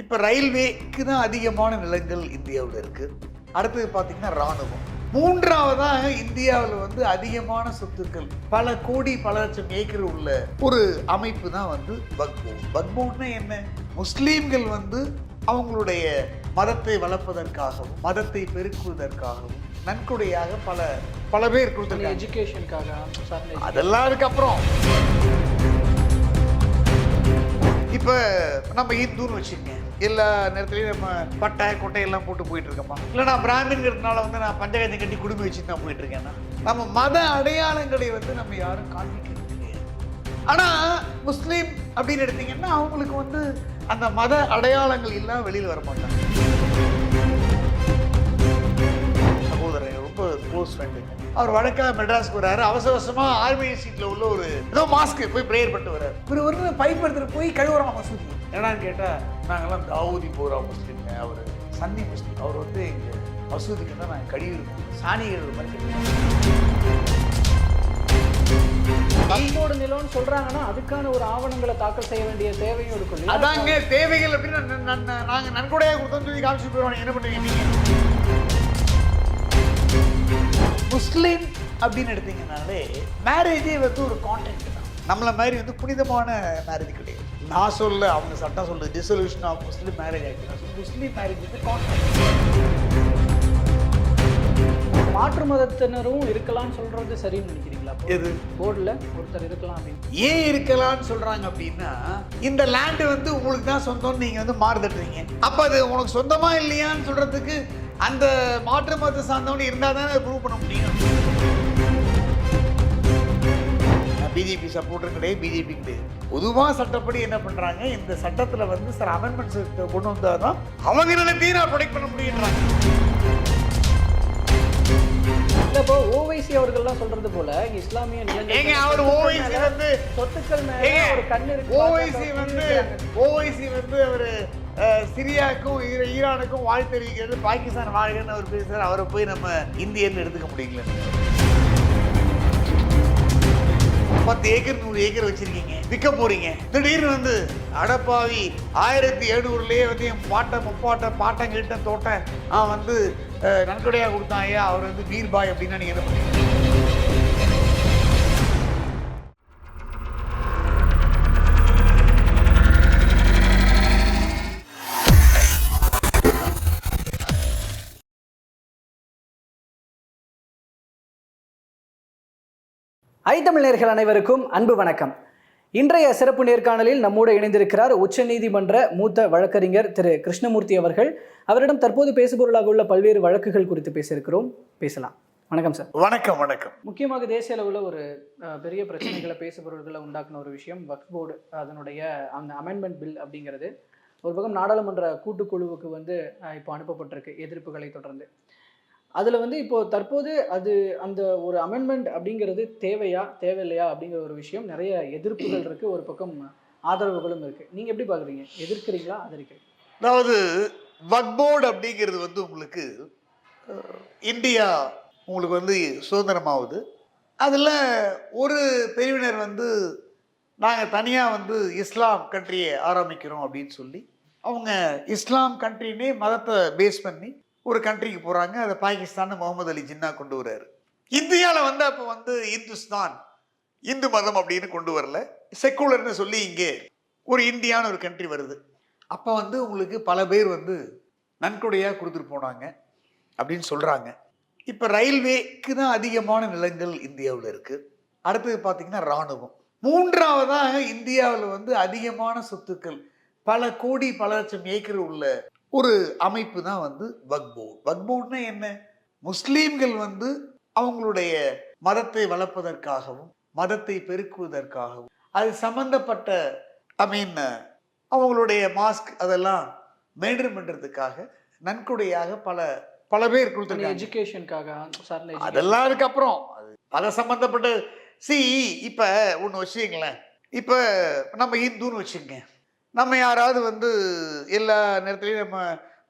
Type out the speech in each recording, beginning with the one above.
இப்போ ரயில்வேக்கு தான் அதிகமான நிலங்கள் இந்தியாவில் இருக்கு. அடுத்தது பார்த்தீங்கன்னா ராணுவம். மூன்றாவதாக இந்தியாவில் வந்து அதிகமான சொத்துக்கள். பல கோடி பல லட்சம் ஏக்கர் உள்ள ஒரு அமைப்பு தான் வந்து பக்போன். பக்போன்னா என்ன? முஸ்லீம்கள் வந்து அவங்களுடைய மதத்தை வளர்ப்பதற்காகவும் மதத்தை பெருக்குவதற்காகவும் நன்கொடையாக பல பல பேர் கொடுத்துருக்காங்க. எஜுகேஷனுக்காக அதெல்லாம் அதுக்கப்புறம். இப்போ நம்ம இந்துன்னு வச்சுக்கங்க. எல்லா நேரத்துலையும் நம்ம பட்டை கொட்டை எல்லாம் போட்டு போயிட்டு இருக்கோமா இல்லை நான் பிராமின்கிறதுனால வந்து நான் பஞ்சகத்தை கட்டி குடும்பம் வச்சுட்டு நான் போயிட்டு இருக்கேன்னா நம்ம மத அடையாளங்களை வந்து நம்ம யாரும் காண்பிக்கிறது கிடையாது. ஆனால் முஸ்லீம் அப்படின்னு எடுத்தீங்கன்னா அவங்களுக்கு வந்து அந்த மத அடையாளங்கள் எல்லாம் வெளியில் வர மாட்டாங்க சகோதரன் ரொம்ப க்ளோஸ் ஃப்ரெண்டு அவர் வழக்காக மெட்ராஸ்க்கு வராரு அவசர அவசரமா ஆர்மி சீட்ல உள்ள ஒரு ஏதோ மாஸ்க் போய் ப்ரேயர் பண்ணிட்டு வர்றாரு. இவர் ஒரு பைப் எடுத்துட்டு போய் கழுவுறான் மசூதி என்னன்னு கேட்டா நாங்கெல்லாம் தாவூதி போறா முஸ்லீம்ங்க அவர் சன்னி முஸ்லீம். அவர் வந்து எங்க மசூதிக்கு தான் நாங்கள் கழுவிருக்கோம் சாணி கழுவுற மாதிரி. பக்போர்டு நிலம்னு சொல்றாங்கன்னா அதுக்கான ஒரு ஆவணங்களை தாக்கல் செய்ய வேண்டிய தேவையும் இருக்கும்? அதாங்க தேவைகள் அப்படின்னு நாங்க நன்கொடையாக கொடுத்தோம்னு சொல்லி காமிச்சு போயிடுவாங்க என்ன பண்ணுவீங்க நீங்க? முஸ்லீம் அப்படின்னு எடுத்தீங்கனாலே மேரேஜே வந்து ஒரு கான்டென்ட் தான். நம்மள மாதிரி வந்து புனிதமான மேரேஜ் கிடையாது. நான் சொல்ல அவங்க சட்டம் சொல்லுது dissolution of Muslim marriage act Muslim marriage மாற்று மதத்தினரும் இருக்கலாம்னு சொல்றது சரின்னு நினைக்கிறீங்களா? எது? போர்டுல ஒருத்தர் இருக்கலாம் அப்படின்னு. ஏன் இருக்கலாம்னு சொல்றாங்க அப்படின்னா இந்த லேண்ட் வந்து உங்களுக்கு தான் சொந்தம்னு நீங்க வந்து மாறுதட்டுறீங்க அப்ப அது உனக்கு சொந்தமா இல்லையான்னு சொல்றதுக்கு அந்த மாற்று மதத்தை சார்ந்தவன் இருந்தா தானே ப்ரூவ் பண்ண முடியும். பிஜேபி சப்போர்ட்டர் கிடையாது பிஜேபி கிடையாது. பொதுவாக சட்டப்படி என்ன பண்றாங்க இந்த சட்டத்துல வந்து சார் அமெண்ட்மெண்ட்ஸ் கொண்டு வந்தாதான் அவங்க நிலத்தையும் நான் ப்ரொடெக்ட் பண்ண முடியுன்றாங்க. இப்போ ஓவைசி அவர்கள்லாம் சொல்றது போல இஸ்லாமிய ஏங்க அவர் ஓவைசி வந்து சொத்துக்கள் மேல ஒரு கண்ணு இருக்கு ஓவைசி வந்து. ஓவைசி வந்து அவர் சிரியாவுக்கும் ஈர- ஈரானுக்கும் வாழ்த்து தெரிவிக்கிறது பாகிஸ்தான் வாழ்கன்னு அவர் பேசுறாரு. அவரை போய் நம்ம இந்தியன்னு எடுத்துக்க முடியல பத்து ஏக்கர் நூறு ஏக்கர் வச்சிருக்கீங்க. விற்க போறீங்க. திடீர்னு வந்து அடப்பாவி ஆயிரத்தி எழுநூறுலயே வந்து என் பாட்டை முப்பாட்டை பாட்டம் கிட்ட தோட்டம் அவன் வந்து நன்கொடையாக நன்கொடையா கொடுத்தான் ஐயா அவர் வந்து வீர்பாய் அப்படின்னா நீங்க என்ன பண்ணுவீங்க ஐ தமிழர்கள் அனைவருக்கும் அன்பு வணக்கம். இன்றைய சிறப்பு நேர்காணலில் நம்மோடு இணைந்திருக்கிறார் உச்சநீதிமன்ற மூத்த வழக்கறிஞர் திரு கிருஷ்ணமூர்த்தி அவர்கள். அவரிடம் தற்போது பேசுபொருளாக உள்ள பல்வேறு வழக்குகள் குறித்து பேசியிருக்கிறோம். பேசலாம். வணக்கம் சார். வணக்கம் வணக்கம். முக்கியமாக தேசிய அளவில் ஒரு பெரிய பிரச்சனைகளை பேசுபொருள்களை உண்டாக்குன ஒரு விஷயம் வக்ஃப் போர்டு அதனுடைய அந்த அமெண்ட்மெண்ட் பில் அப்படிங்கிறது. ஒரு பக்கம் நாடாளுமன்ற கூட்டுக்குழுவுக்கு வந்து இப்போ அனுப்பப்பட்டிருக்கு எதிர்ப்புகளை தொடர்ந்து. அதில் வந்து இப்போ தற்போது அது அந்த ஒரு அமெண்ட்மெண்ட் அப்படிங்கிறது தேவையா தேவையில்லையா அப்படிங்கிற ஒரு விஷயம் நிறைய எதிர்ப்புகள் இருக்கு. ஒரு பக்கம் ஆதரவுகளும் இருக்கு. நீங்க எப்படி பாக்குறீங்க? எதிர்க்கிறீங்களா ஆதரிக்கிறீங்க அதாவது வக்போர்டு அப்படிங்கிறது வந்து உங்களுக்கு இந்தியா உங்களுக்கு வந்து சுதந்திரமாகுது. அதில் ஒரு பிரிவினர் வந்து நாங்கள் தனியாக வந்து இஸ்லாம் கண்ட்ரியை ஆரம்பிக்கிறோம் அப்படின்னு சொல்லி அவங்க இஸ்லாம் கண்ட்ரினே மதத்தை பேஸ் பண்ணி ஒரு கண்ட்ரிக்கு போகிறாங்க அதை பாகிஸ்தான் முகமது அலி ஜின்னா கொண்டு வர்றாரு. இந்தியாவில் வந்து அப்போ வந்து இந்துஸ்தான் இந்து மதம் அப்படின்னு கொண்டு வரல. செக்குலர்னு சொல்லி இங்கே ஒரு இந்தியான்னு ஒரு கண்ட்ரி வருது. அப்போ வந்து உங்களுக்கு பல பேர் வந்து நன்கொடையாக கொடுத்துட்டு போனாங்க அப்படின்னு சொல்கிறாங்க இப்போ ரயில்வேக்கு தான் அதிகமான நிலங்கள் இந்தியாவில் இருக்குது அடுத்தது பார்த்திங்கன்னா இராணுவம். மூன்றாவதாக இந்தியாவில் வந்து அதிகமான சொத்துக்கள் பல கோடி பல லட்சம் ஏக்கர் உள்ள ஒரு அமைப்பு தான் வந்து வக்போர்ட். வக்போர்ட்னா என்ன? முஸ்லீம்கள் வந்து அவங்களுடைய மதத்தை வளர்ப்பதற்காகவும் மதத்தை பெருக்குவதற்காகவும் அது சம்பந்தப்பட்ட ஐ மீன் அவங்களுடைய மாஸ்க் அதெல்லாம் மெயின்டைன் பண்ணுறதுக்காக நன்கொடையாக பல பல பேர் கொடுத்துருக்காங்க. எஜுகேஷனுக்காக அதெல்லாம் அதுக்கப்புறம் அது அதை சம்மந்தப்பட்ட சி இப்போ ஒன்று வச்சுக்கங்களேன். இப்போ நம்ம இந்துன்னு வச்சுக்கங்க. நம்ம யாராவது வந்து எல்லா நேரத்துலையும் நம்ம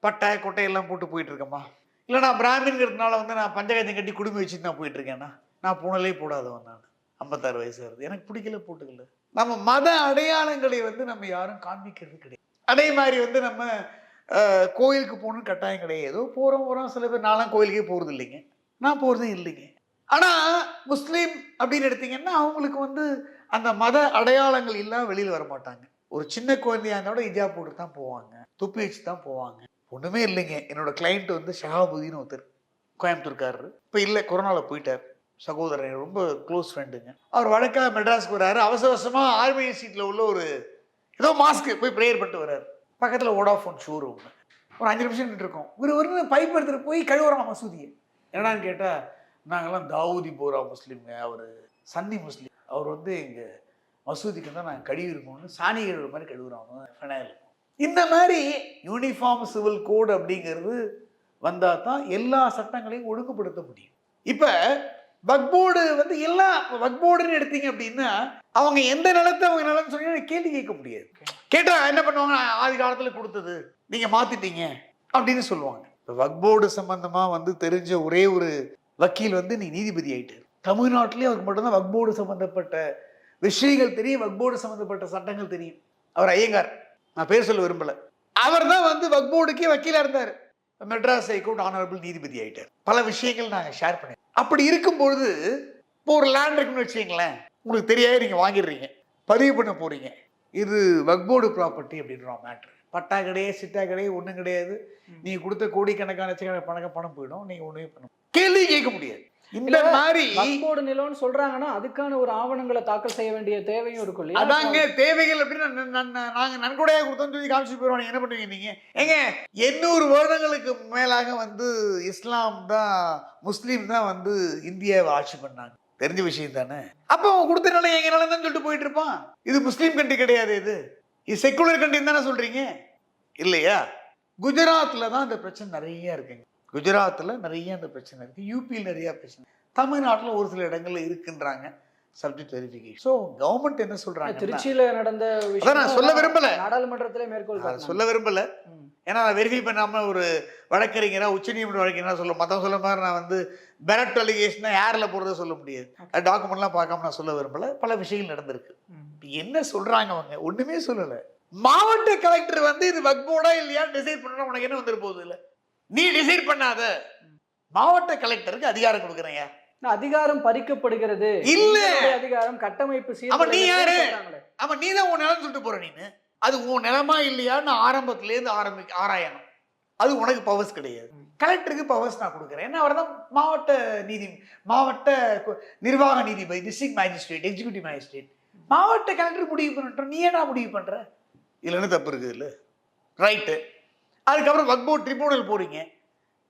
பட்டை கொட்டையெல்லாம் போட்டு போயிட்டு இருக்கோமா இல்லை நான் பிராமின்ங்கிறதுனால வந்து நான் பஞ்சகாயத்தை கட்டி குடும்பம் வச்சு நான் போயிட்டு இருக்கேன்னா நான் புனலே போடாதவன் நான். ஐம்பத்தாறு வயசு ஆகுது எனக்கு பிடிக்கல போட்டுக்கல. நம்ம மத அடையாளங்களை வந்து நம்ம யாரும் காண்பிக்கிறது கிடையாது. அதே மாதிரி வந்து நம்ம கோயிலுக்கு போகணும்னு கட்டாயம் கிடையாது. ஏதோ போகிறோம் போகிறோம் சில பேர் நான்லாம் கோயிலுக்கே போகிறது இல்லைங்க. நான் போகிறதும் இல்லைங்க. ஆனால் முஸ்லீம் அப்படின்னு எடுத்தீங்கன்னா அவங்களுக்கு வந்து அந்த மத அடையாளங்கள் இல்லாமல் வெளியில் வர மாட்டாங்க ஒரு சின்ன குழந்தையா இருந்தாலும் இஜா போட்டு தான் போவாங்க. துப்பி வச்சு தான் போவாங்க. ஒன்றுமே இல்லைங்க. என்னோட கிளைண்ட் வந்து ஷஹாபுதீன் ஒருத்தர் கோயம்புத்தூர்காரரு. இப்போ இல்லை கொரோனாவில் போயிட்டார். சகோதரன் ரொம்ப க்ளோஸ் ஃப்ரெண்டுங்க அவர் வழக்காக மெட்ராஸ்க்கு வராரு. அவசர அவசரமாக ஆர்மி சீட்டில் உள்ள ஒரு ஏதோ மாஸ்க்கு போய் ப்ரேயர் பண்ணிட்டு வர்றாரு பக்கத்தில் ஓடாஃபோன் ஷோரூம் ஒரு அஞ்சு நிமிஷம் நின்றுருக்கோம் ஒரு ஒரு பைப் எடுத்துகிட்டு போய் கழுவுறோம் மசூதியை என்னடான்னு கேட்டால் நாங்கள்லாம் தாவூதி போரா முஸ்லீம்ங்க. அவர் சன்னி முஸ்லீம். அவர் வந்து எங்கள் மசூதிக்கு தான் நாங்கள் கழுவி இருக்கோம்னு சாணி கழுவுற மாதிரி கழுவுறோம் ஃபெனாயில் இந்த மாதிரி யூனிஃபார்ம் சிவில் கோட் அப்படிங்கிறது வந்தால் தான் எல்லா சட்டங்களையும் ஒழுங்குபடுத்த முடியும். இப்போ வக்போர்டு வந்து எல்லா வக்போர்டுன்னு எடுத்தீங்க அப்படின்னா அவங்க எந்த நிலத்தை அவங்க நிலம்னு சொன்னீங்கன்னா கேள்வி கேட்க முடியாது. கேட்டால் என்ன பண்ணுவாங்க? ஆதி காலத்தில் கொடுத்தது. நீங்கள் மாற்றிட்டீங்க அப்படின்னு சொல்லுவாங்க. இப்போ வக்போர்டு சம்மந்தமாக வந்து தெரிஞ்ச ஒரே ஒரு வக்கீல் வந்து நீ நீதிபதி ஆயிட்டார். தமிழ்நாட்டிலேயே அவருக்கு மட்டும்தான் வக்போர்டு சம்மந்தப்பட்ட விஷயங்கள் தெரியும் வக்போர்டு சம்பந்தப்பட்ட சட்டங்கள் தெரியும். அவர் ஐயங்கார். நான் பேர் சொல்ல விரும்பல. அவர் தான் வந்து வக்போர்டுக்கே வக்கீலா இருந்தார். மெட்ராஸ் ஹைகோர்ட் ஆனரபிள் நீதிபதி ஆயிட்டார். பல விஷயங்கள் நாங்கள் ஷேர் பண்ணி அப்படி இருக்கும்பொழுது இப்போ ஒரு லேண்ட் இருக்குன்னு வச்சுக்கங்களேன் உங்களுக்கு தெரியாது நீங்கள் வாங்கிடுறீங்க. பதிவு பண்ண போறீங்க. இது வக்போர்டு ப்ராப்பர்ட்டி அப்படின்ற மேட்ரு பட்டா கிடையாது சிட்டா கிடையாது ஒன்றும் கிடையாது. நீங்க கொடுத்த கோடிக்கணக்கான லட்சக்கணக்கான பணம் பணம் போயிடும். நீங்க ஒன்றுமே பண்ண. கேள்வி கேட்க முடியாது. இந்த மாதிரி வக்போர்டு நிலம்னு சொல்றாங்கன்னா அதுக்கான ஒரு ஆவணங்களை தாக்கல் செய்ய வேண்டிய தேவையும் இருக்கும் அதாங்க தேவைகள் அப்படின்னு நாங்க நன்கொடையா கொடுத்தோம்னு சொல்லி காமிச்சு போயிடுவோம் நீங்க என்ன பண்ணுவீங்க நீங்க? ஏங்க எண்ணூறு வருடங்களுக்கு மேலாக வந்து இஸ்லாம் தான் முஸ்லீம் தான் வந்து இந்தியாவை ஆட்சி பண்ணாங்க. தெரிஞ்ச விஷயம் தானே? அப்ப அவன் கொடுத்த நிலை எங்க நிலம் தான் சொல்லிட்டு போயிட்டு இருப்பான். இது முஸ்லீம் கண்ட்ரி கிடையாது இது. இது செக்குலர் கண்ட்ரி தானே சொல்றீங்க? இல்லையா? குஜராத்ல தான் இந்த பிரச்சனை நிறைய இருக்குங்க. குஜராத்ல நிறைய அந்த பிரச்சனை இருக்கு. யூபியில் நிறைய பிரச்சனை. தமிழ்நாட்டுல ஒரு சில இடங்கள்ல இருக்குன்றாங்க சப்ஜெக்ட் வெரிஃபிகேஷன் ஸோ கவர்மெண்ட் என்ன சொல்றாங்க திருச்சியில நடந்த அதான் நான் சொல்ல விரும்பல. நாடாளுமன்றத்திலே மேற்கோள். சொல்ல விரும்பல. ஏன்னா நான் வெரிஃபை பண்ணாம ஒரு வழக்கறிஞரா உச்சநீதிமன்ற வழக்கறிஞரா சொல்ல மத்தவங்க சொல்ல மாதிரி நான் வந்து பெரட் அலிகேஷனா ஏர்ல போறத சொல்ல முடியாது. டாக்குமெண்ட்லாம் பார்க்காம நான் சொல்ல விரும்பல. பல விஷயங்கள் நடந்திருக்கு. என்ன சொல்றாங்க அவங்க? ஒண்ணுமே சொல்லல. மாவட்ட கலெக்டர் வந்து இது வக்போர்டா இல்லையா டிசைட் பண்ணா உனக்கு என்ன வந்துரு போகுது இல்ல? நீ டிசைட் பண்ணாத. மாவட்ட கலெக்டருக்கு அதிகாரம் கொடுக்குறேன் நான் அதிகாரம் பறிக்கப்படுகிறது. இல்ல. அதிகாரம் கட்டமைப்பு அப்ப நீ யாரு? ஆமா நீ தான் உன் நிலம் சொல்லிட்டு போற நீனு. அது உன் நிலமா இல்லையான்னு ஆரம்பத்துல இருந்து ஆரம்பி ஆராயணும். அது உனக்கு பவர்ஸ் கிடையாது. கலெக்டருக்கு பவர்ஸ் நான் கொடுக்குறேன். ஏன்னா அவர் தான் மாவட்ட நீதி மாவட்ட நிர்வாக நீதிபதி டிஸ்ட்ரிக்ட் மேஜிஸ்ட்ரேட் எக்ஸிக்யூட்டிவ் மேஜிஸ்ட்ரேட் மாவட்ட கலெக்டர் முடிவு பண்ணிட்டோம். நீ என்ன முடிவு பண்ற? இதுல என்ன தப்பு இருக்குது இல்ல ரைட்டு அதுக்கப்புறம் வக்போ ட்ரிபியூனல் போறீங்க.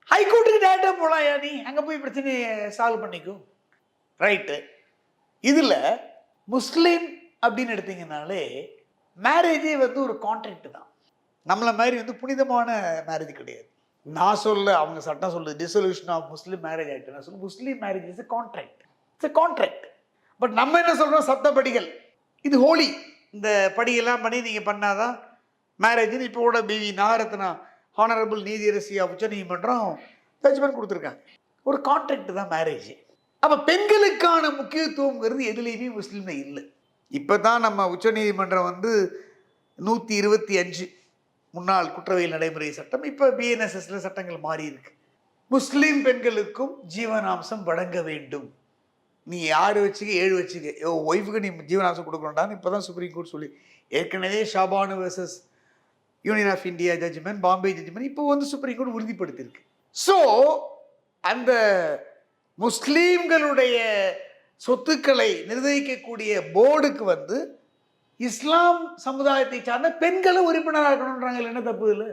ஹைகோர்ட்டுக்கு டேரக்டா போலாயா நீ? அங்க போய் பிரச்சனையை சால்வ் பண்ணிக்கோ. ரைட்டு இதுல முஸ்லீம் அப்படின்னு எடுத்தீங்கனாலே மேரேஜே வந்து ஒரு கான்ட்ராக்ட் தான். நம்மள மாதிரி வந்து புனிதமான மேரேஜ் கிடையாது. நான் சொல்ல அவங்க சட்டம் சொல்லுது டிசொல்யூஷன் ஆஃப் முஸ்லீம் மேரேஜ் ஆகிட்டு நான் சொல்லு Muslim marriage is contract it's contract but நம்ம என்ன சொல்கிறோம் சத்த படிகள் இது ஹோலி இந்த படியெல்லாம் பண்ணி நீங்கள் பண்ணாதான் மேரேஜ்னு இப்போ கூட பிவி நாகரத்னா ஹானரபிள் நீதியரசியாக உச்சநீதிமன்றம் ஜட்ஜ்மெண்ட் கொடுத்துருக்காங்க. ஒரு கான்ட்ராக்ட் தான் மேரேஜ் அப்போ பெண்களுக்கான முக்கியத்துவங்கிறது எதுலேயுமே முஸ்லீம்ல இல்லை. இப்போ தான் நம்ம உச்சநீதிமன்றம் வந்து நூற்றி இருபத்தி அஞ்சு முன்னாள் குற்றவியல் நடைமுறை சட்டம் இப்போ பிஎன்எஸ்எஸ்ல சட்டங்கள் மாறி இருக்கு. முஸ்லீம் பெண்களுக்கும் ஜீவனாம்சம் வழங்க வேண்டும். நீ ஆறு வச்சுக்க ஏழு வச்சுக்க. ஓ ஒய்ஃபுக்கு நீ ஜீவனாம்சம் கொடுக்கணும்டான்னு இப்போ தான் சுப்ரீம் கோர்ட் சொல்லி ஏற்கனவே Shah Bano versus union of India judgment Bombay judgment இப்போ வந்து சுப்ரீம் கோர்ட் உறுதிப்படுத்தியிருக்கு. ஸோ அந்த முஸ்லீம்களுடைய சொத்துக்களை நிர்ணயிக்கக்கூடிய போர்டுக்கு வந்து இஸ்லாம் சமுதாயத்தை சார்ந்த பெண்களும் உறுப்பினராக இருக்கணுன்றாங்க என்ன தப்பு இல்லை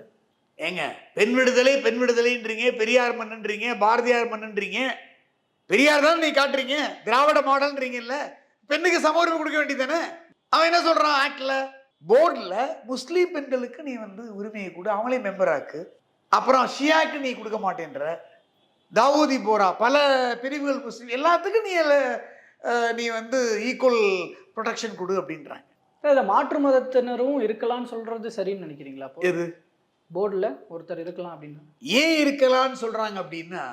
ஏங்க பெண் விடுதலை பெண் விடுதலைன்றீங்க பெரியார் மண்ணுன்றீங்க பாரதியார் மண்ணுன்றீங்க பெரியார் தான் நீ காட்டுறீங்க திராவிட மாடல்ன்றீங்கல்ல பெண்ணுக்கு சம உரிமை கொடுக்க வேண்டியதானே அவன் என்ன சொல்றான் ஆக்டில்? போர்டில் முஸ்லீம் பெண்களுக்கு நீ வந்து உரிமையை கொடு அவங்களே மெம்பராக்கு அப்புறம் ஷியாக்கு நீ கொடுக்க மாட்டேன்ற. தாவூதி போரா பல பிரிவுகள் முஸ்லீம் எல்லாத்துக்கும் நீ நீ வந்து ஈக்குவல் ப்ரொடெக்ஷன் கொடு அப்படின்றாங்க. இல்ல, மாற்று மதத்தினரும் இருக்கலாம்னு சொல்றது சரின்னு நினைக்கிறீங்களா? எது? போர்டுல ஒருத்தர் இருக்கலாம் அப்படின்னு. ஏன் இருக்கலாம்னு சொல்றாங்க அப்படின்னா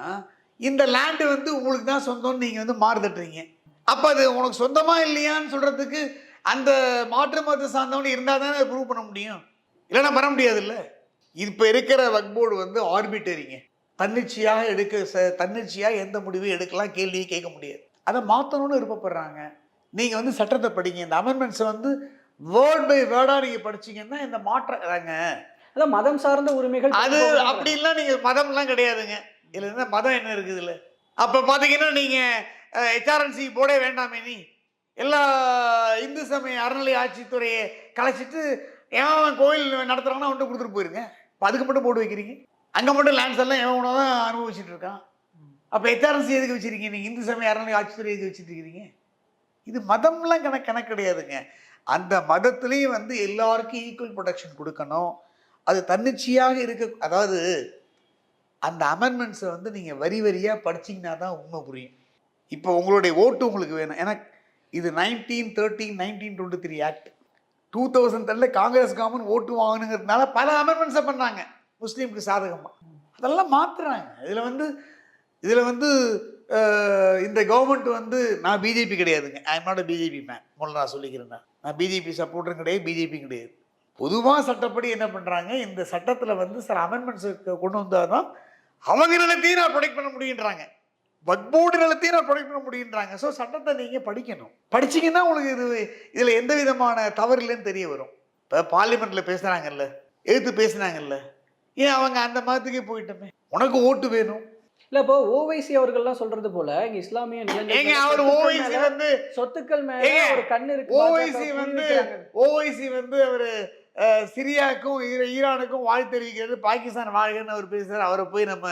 இந்த லேண்டு வந்து உங்களுக்கு தான் சொந்தம்னு நீங்க வந்து மாறுதட்டுறீங்க. அப்ப அது உனக்கு சொந்தமா இல்லையான்னு சொல்றதுக்கு அந்த மாற்று மதத்தை சார்ந்தவன் இருந்தால் தானே ப்ரூவ் பண்ண முடியும். இல்லைன்னா பண்ண முடியாதுல்ல? இப்போ இருக்கிற வக் போர்டு வந்து ஆர்பிட்டரிங்க தன்னிச்சையாக எடுக்க ச- தன்னிச்சையாக எந்த முடிவும் எடுக்கலாம் கேள்வியை கேட்க முடியாது. அதை மாற்றணும்னு விருப்பப்படுறாங்க. நீங்கள் வந்து சட்டத்தை படிங்க. இந்த அமெண்ட்மெண்ட்ஸை வந்து வேர்ட் பை வேர்டாக நீங்கள் படிச்சீங்கன்னா இந்த மாற்றங்க அதான் மதம் சார்ந்த உரிமைகள் அது. அப்படின்லாம் நீங்கள் மதம்லாம் கிடையாதுங்க. இதில் என்ன மதம் என்ன இருக்குதுல்ல அப்போ பார்த்தீங்கன்னா நீங்கள் ஹெச்ஆர்என்சி போர்டே வேண்டாமே நீ. எல்லா இந்து சமய அறநிலை ஆட்சித்துறையை கலைச்சிட்டு ஏன் கோயில் நடத்துகிறாங்கன்னா அவன்கிட்ட கொடுத்துட்டு போயிருங்க. இப்போ அதுக்கு மட்டும் போட்டு வைக்கிறீங்க. அங்கே மட்டும் லேண்ட்ஸ் எல்லாம் எவன் உணவு தான் அனுபவிச்சுட்டு இருக்கான்? அப்போ ஹெச்ஆர்என்சி எதுக்கு வச்சிருக்கீங்க? நீங்கள் இந்து சமய அறநிலை ஆட்சித்துறை எதுக்கு வச்சுட்டு இருக்கிறீங்க? இது மதம்லாம் கணக்கு கணக்கு கிடையாதுங்க. அந்த மதத்துலேயும் வந்து எல்லாருக்கும் ஈக்குவல் ப்ரொடெக்ஷன் கொடுக்கணும். அது தன்னிச்சையாக இருக்க அதாவது அந்த அமெண்ட்மெண்ட்ஸை வந்து நீங்கள் வரி வரியாக படிச்சிங்கன்னா தான் உண்மை புரியும். இப்போ உங்களுடைய ஓட்டு உங்களுக்கு வேணும். ஏன்னா இது nineteen thirteen nineteen twenty three act two thousand டெனில் காங்கிரஸ் காமன் ஓட்டு வாங்கணுங்கிறதுனால பல அமெண்ட்மெண்ட்ஸை பண்ணாங்க. முஸ்லீமுக்கு சாதகமாக அதெல்லாம் மாற்றுறாங்க இதில் வந்து இதில் வந்து இந்த கவர்மெண்ட் வந்து நான் பிஜேபி கிடையாதுங்க. I am not BJP man முதல்ல நான் சொல்லிக்கிறேன் நான். நான் பிஜேபி சப்போர்ட்டரும் கிடையாது பிஜேபி கிடையாது. பொதுவாக சட்டப்படி என்ன பண்ணுறாங்க இந்த சட்டத்தில் வந்து சில அமெண்ட்மெண்ட்ஸ் கொண்டு வந்தால் தான் அவங்க நிலத்தையும் நான் ப்ரொடெக்ட் பண்ண முடியுன்றாங்க. வக்போர்டு நிலத்தையும் நான் ப்ரொடெக்ட் பண்ண முடியுன்றாங்க. ஸோ சட்டத்தை நீங்கள் படிக்கணும். படிச்சீங்கன்னா உங்களுக்கு இது இதில் எந்த விதமான தவறு இல்லைன்னு தெரிய வரும். இப்போ பார்லிமெண்ட்டில் பேசுகிறாங்கல்ல எதிர்த்து பேசுனாங்கல்ல ஏன் அவங்க அந்த மதத்துக்கே போயிட்டோமே? உனக்கு ஓட்டு வேணும். இல்ல இப்போ ஓவைசி அவர்கள்லாம் சொல்றது போல இங்க இஸ்லாமிய ஏங்க அவர் ஓவைசி வந்து சொத்துக்கள் மேல ஒரு கண்ணு இருக்கு ஓவைசி வந்து. ஓவைசி வந்து அவர் சிரியாவுக்கும் ஈர- ஈரானுக்கும் வாழ் தெரிவிக்கிறது பாகிஸ்தான் வாழ்கன்னு அவர் பேசுறாரு. அவரை போய் நம்ம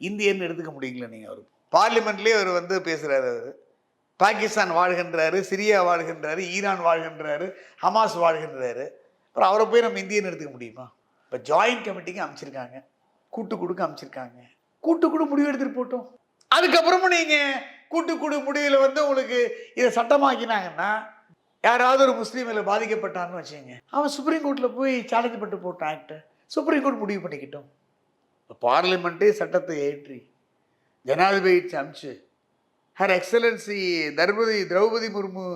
இந்தியன்னு எடுத்துக்க முடியல நீங்க அவர் பார்லிமெண்ட்லேயே அவர் வந்து பேசுகிறாரு அவர். பாகிஸ்தான் வாழ்கின்றாரு சிரியா வாழ்கின்றாரு ஈரான் வாழ்கின்றாரு ஹமாஸ் வாழ்கின்றாரு. அப்புறம் அவரை போய் நம்ம இந்தியன்னு எடுத்துக்க முடியுமா? இப்போ ஜாயின்ட் கமிட்டிக்கு அமைச்சிருக்காங்க. கூட்டுக்குழுக்கு அமைச்சிருக்காங்க. கூட்டுக்குழு முடிவு எடுத்துகிட்டு போட்டோம். அதுக்கப்புறமும் நீங்க கூட்டுக்குழு முடிவில் வந்து உங்களுக்கு இதை சட்டமாக்கினாங்கன்னா யாராவது ஒரு முஸ்லீம் இதில் பாதிக்கப்பட்டான்னு வச்சுங்க அவன் சுப்ரீம் கோர்ட்டில் போய் சேலஞ்ச் பண்ணிட்டு போட்டான் ஆக்டை சுப்ரீம் கோர்ட் முடிவு பண்ணிக்கிட்டோம். பார்லிமெண்ட்டே சட்டத்தை ஏற்றி ஜனாதிபதி அமிச்சு ஹர் எக்ஸலன்சி தர்பதி திரௌபதி முர்மு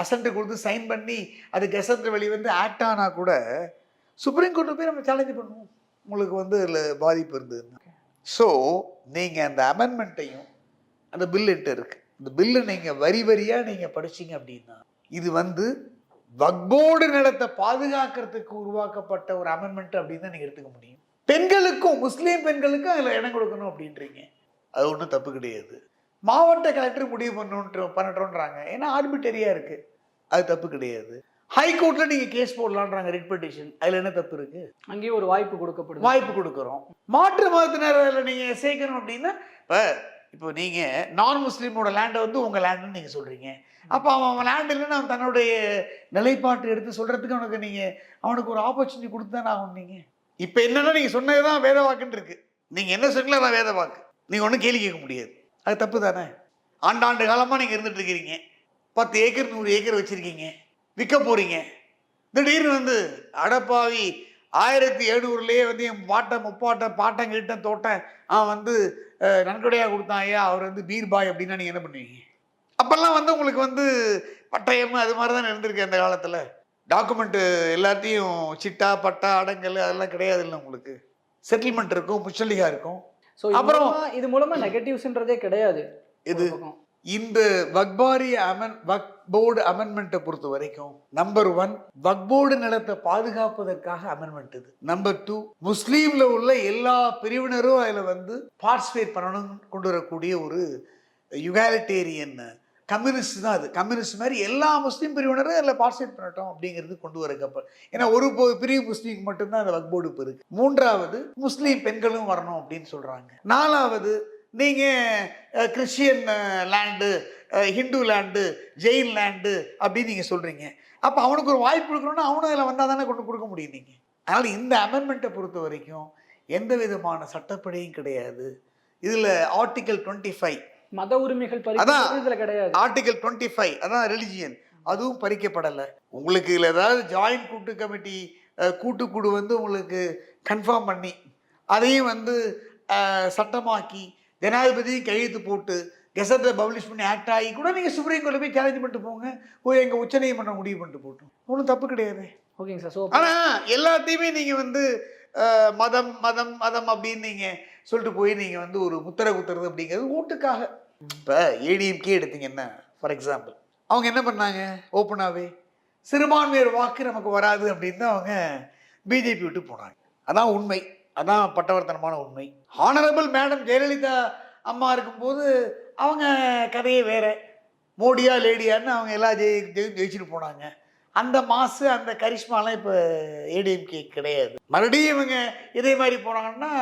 அசன்ட் கொடுத்து சைன் பண்ணி அது கெசட் வெளிவந்து ஆக்ட் ஆனால் கூட சுப்ரீம் கோர்ட்டில் போய் நம்ம சேலஞ்சு பண்ணுவோம். உங்களுக்கு வந்து இதில் பாதிப்பு இருந்ததுன்னா. ஸோ நீங்கள் அந்த அமெண்ட்மெண்ட்டையும் அந்த பில்லுன்ட்டு இருக்குது இருக்கு. இந்த பில்லு நீங்கள் வரி வரியாக நீங்கள் படிச்சீங்க அப்படின்னா இது வந்து வக்போர்டு நிலத்தை பாதுகாக்கிறதுக்கு உருவாக்கப்பட்ட ஒரு அமெண்ட்மெண்ட் அப்படின்னு தான் நீங்கள் எடுத்துக்க முடியும். பெண்களுக்கும் முஸ்லீம் பெண்களுக்கும் அதில் இடம் கொடுக்கணும் அப்படின்றீங்க. அது ஒன்றும் தப்பு கிடையாது. மாவட்ட கலெக்டர் முடிவு பண்ணணுன்ற பண்ணட்டோன்றாங்க ஏன்னா ஆர்பிட்டரியாக இருக்குது அது தப்பு கிடையாது. ஹைகோர்ட்டில் நீங்கள் கேஸ் போடலான்றாங்க ரிட் பெட்டிஷன் அதில் என்ன தப்பு இருக்குது அங்கேயும் ஒரு வாய்ப்பு கொடுக்கப்படுது. வாய்ப்பு கொடுக்குறோம். மாற்று மதத்தினரில் நீங்கள் சேர்க்கணும் அப்படின்னா இப்போ இப்போ நீங்கள் நான் முஸ்லீமோட லேண்டை வந்து உங்கள் லேண்டுன்னு நீங்கள் சொல்கிறீங்க அப்போ அவன் அவன் லேண்ட் இல்லைன்னு அவன் தன்னுடைய நிலைப்பாட்டு எடுத்து சொல்கிறதுக்கு அவனுக்கு நீங்கள் அவனுக்கு ஒரு ஆப்பர்ச்சுனிட்டி கொடுத்து தானே ஆகணும் நீங்கள் இப்போ என்னன்னா நீங்கள் சொன்னது தான் வேத வாக்குன்னு இருக்கு. நீங்கள் என்ன சொன்னீங்களோ அதான் வேத வாக்கு. நீங்கள் ஒன்றும் கேள்வி கேட்க முடியாது. அது தப்பு தானே? ஆண்டாண்டு காலமாக நீங்கள் இருந்துட்டு இருக்கிறீங்க. பத்து ஏக்கர் நூறு ஏக்கர் வச்சுருக்கீங்க. விற்க போகிறீங்க திடீர்னு வந்து அடப்பாவி ஆயிரத்தி எழுநூறுலேயே வந்து என் பாட்டை முப்பாட்டன் பாட்டம் கிட்டம் தோட்டம் அவன் வந்து நன்கொடையாக கொடுத்தான் ஐயா அவர் வந்து பீர்பாய் அப்படின்னா நீங்கள் என்ன பண்ணுவீங்க? அப்போல்லாம் வந்து உங்களுக்கு வந்து பட்டயம் அது மாதிரி தான் இருந்திருக்கு அந்த காலத்தில். டாக்குமெண்ட்டு எல்லாத்தையும் சிட்டா பட்டா அடங்கல் அதெல்லாம் கிடையாது இல்லை உங்களுக்கு. செட்டில்மெண்ட் இருக்கும் முச்சலிகா இருக்கும். ஸோ அப்புறம்- இது மூலமா நெகட்டிவ்ஸ்ன்றதே கிடையாது இது. இந்த வக்பாரி அமன் வக் போர்டு அமெண்ட்மெண்ட்டை பொறுத்த வரைக்கும் நம்பர் ஒன் வக் போர்டு நிலத்தை பாதுகாப்பதற்காக அமெண்ட்மெண்ட் இது நம்பர் டூ முஸ்லீம்ல உள்ள எல்லா பிரிவினரும் அதில் வந்து பார்ட்டிசிபேட் பண்ணணும் கொண்டு வரக்கூடிய ஒரு யுகாலிட்டேரியன் கம்யூனிஸ்ட் தான் அது. கம்யூனிஸ்ட் மாதிரி எல்லா முஸ்லீம் பிரிவினரும் அதில் பார்ட்டிசிபேட் பண்ணட்டும் அப்படிங்கிறது கொண்டு வரக்கப்ப ஏன்னா ஒரு பிரிவு முஸ்லீம் மட்டும்தான் அந்த வக்போர்டு இப்போ இருக்குது மூன்றாவது முஸ்லீம் பெண்களும் வரணும் அப்படின்னு சொல்கிறாங்க நாலாவது நீங்கள் Christian land Hindu land Jain land அப்படின்னு நீங்கள் சொல்கிறீங்க அப்போ அவனுக்கு ஒரு வாய்ப்பு கொடுக்கணும்னா அவனும் அதில் வந்தால் தானே கொண்டு கொடுக்க முடியும் நீங்கள் அதனால் இந்த அமெண்ட்மெண்ட்டை பொறுத்த வரைக்கும் எந்த விதமான சட்டப்படியும் கிடையாது. இதில் ஆர்டிக்கல் டுவெண்ட்டி ஃபைவ் மத உரிமைகள். பறிக்கிறது கிடையாது. ஆர்டிகல் டுவெண்ட்டி ஃபைவ் அதான் ரிலிஜியன் அதுவும் பறிக்கப்படலை. உங்களுக்கு இதில் ஏதாவது ஜாயின்ட் கூட்டு கமிட்டி கூட்டுக்குழு வந்து உங்களுக்கு கன்ஃபார்ம் பண்ணி அதையும் வந்து சட்டமாக்கி ஜனாதிபதி கையெழுத்து போட்டு கெசட்டை பப்ளிஷ் பண்ணி ஆக்ட் ஆகி கூட நீங்கள் சுப்ரீம் கோர்ட்டில் போய் சேலஞ்ச் பண்ணிட்டு போங்க. போய் எங்கள் உச்சநீதிமன்றம் முடிவு பண்ணிட்டு போட்டோம். ஒன்றும் தப்பு கிடையாது. ஓகேங்க சார் ஸோ ஆனா எல்லாத்தையுமே நீங்க வந்து மதம் மதம் மதம் அப்படின்னு நீங்க சொல்லிட்டு போய் நீங்கள் வந்து ஒரு முத்திரை குத்துறது அப்படிங்கிறது ஓட்டுக்காக. இப்போ ஏடிஎம்கே எடுத்தீங்கன்னா ஃபார் எக்ஸாம்பிள் அவங்க என்ன பண்ணாங்க? ஓப்பனாகவே சிறுபான்மையர் வாக்கு நமக்கு வராது அப்படின்னு தான் அவங்க பிஜேபி விட்டு போனாங்க. அதான் உண்மை. அதான் பட்டவர்த்தனமான உண்மை. ஹானரபிள் மேடம் ஜெயலலிதா அம்மா இருக்கும்போது அவங்க கதையே வேற. மோடியா லேடியான்னு அவங்க எல்லா ஜெயி ஜெயி- ஜெயிச்சுட்டு போனாங்க. அந்த மாசு அந்த கரிஷ்மாலாம் இப்போ ஏடிஎம்கே கிடையாது. மறுபடியும் இவங்க இதே மாதிரி போனாங்கன்னா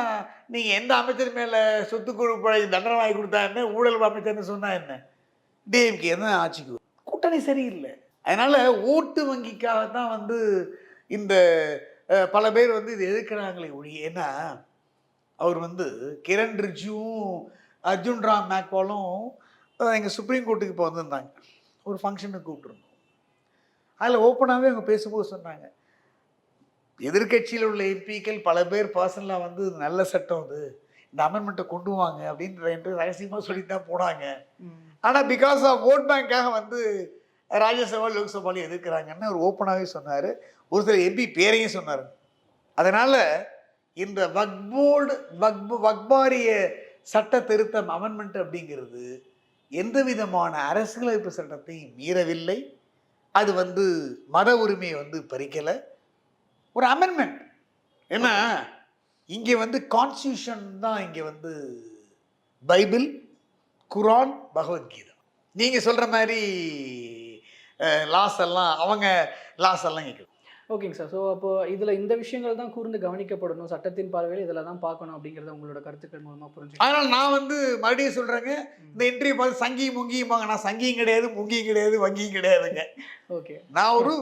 நீங்கள் எந்த அமைச்சர் மேலே சொத்து குழு தண்டனை வாங்கி கொடுத்தா என்ன? ஊழல் அமைச்சர்னு சொன்னால் என்ன? டிஎம்கே தான் ஆட்சிக்கு கூட்டணி சரியில்லை. அதனால் ஓட்டு வங்கிக்காக தான் வந்து இந்த பல பேர் வந்து இது எதிர்க்கிறாங்களே ஒழிய ஏன்னா அவர் வந்து கிரண் ரிஜுவும் அர்ஜுன் ராம் மேக்வாலும் எங்கள் சுப்ரீம் கோர்ட்டுக்கு இப்போ வந்திருந்தாங்க. ஒரு ஃபங்க்ஷனுக்கு கூப்பிட்ருந்தோம் அதில் ஓப்பனாகவே அவங்க பேசும்போது சொன்னாங்க. எதிர்க்கட்சியில் உள்ள எம்பிக்கள் பல பேர் பர்சனலாக வந்து நல்ல சட்டம் அது. இந்த அமெண்ட்மெண்ட்டை கொண்டு வாங்க அப்படின்ற என்று ரகசியமாக சொல்லிட்டு தான் போனாங்க. ஆனால் பிகாஸ் ஆஃப் ஓட் பேங்க்காக வந்து ராஜ்யசபா லோக்சபாலையும் எதிர்க்கிறாங்கன்னு அவர் ஓப்பனாகவே சொன்னார். ஒரு சில எம்பி பேரையும் சொன்னார். அதனால் இந்த வக்போர்டு வக்பு வக்பாரிய சட்ட திருத்தம் அமெண்ட்மெண்ட் அப்படிங்கிறது எந்த விதமான அரசியலமைப்பு சட்டத்தையும் மீறவில்லை. அது வந்து மத உரிமையை வந்து பறிக்கலை. ஒரு அமெண்ட்மெண்ட் ஏன்னா இங்கே வந்து கான்ஸ்டியூஷன் தான் இங்கே வந்து பைபிள் குரான் பகவத்கீதை. நீங்கள் சொல்கிற மாதிரி லாஸ் எல்லாம் அவங்க லாஸ் எல்லாம் கேட்குது ஓகேங்க சார். ஸோ அப்போ இதில் இந்த விஷயங்கள் தான் கூர்ந்து கவனிக்கப்படணும். சட்டத்தின் பார்வையில் இதில் தான் பார்க்கணும் அப்படிங்கிறத உங்களோட கருத்துக்கள் மூலமாக புரிஞ்சுக்கலாம் அதனால் நான் வந்து மறுபடியும் சொல்கிறேங்க இந்த இன்டர்வியூ பார்த்து சங்கியும் முங்கியுமாங்க நான் சங்கியும் கிடையாது முங்கியும் கிடையாது வங்கியும் கிடையாதுங்க. ஓகே. நான் ஒரு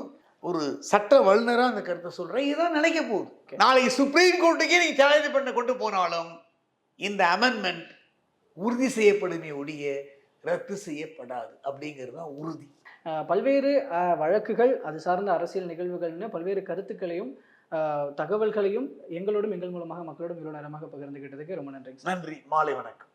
ஒரு சட்ட வல்லுநராக அந்த கருத்தை சொல்கிறேன் இதுதான் நினைக்க போகுது. நாளைக்கு சுப்ரீம் கோர்ட்டுக்கே நீங்கள் சேலஞ்ச் பண்ண கொண்டு போனாலும் இந்த அமெண்ட்மெண்ட் உறுதி செய்யப்படுமே ஒழிய ரத்து செய்யப்படாது அப்படிங்கிறது தான் உறுதி. பல்வேறு வழக்குகள் அது சார்ந்த அரசியல் நிகழ்வுகள்னு பல்வேறு கருத்துக்களையும் தகவல்களையும் எங்களோடும் எங்கள் மூலமாக மக்களோடும் இவ்வளோ நேரமாக பகிர்ந்துகிட்டதுக்கு ரொம்ப நன்றி நன்றி. மாலை வணக்கம்.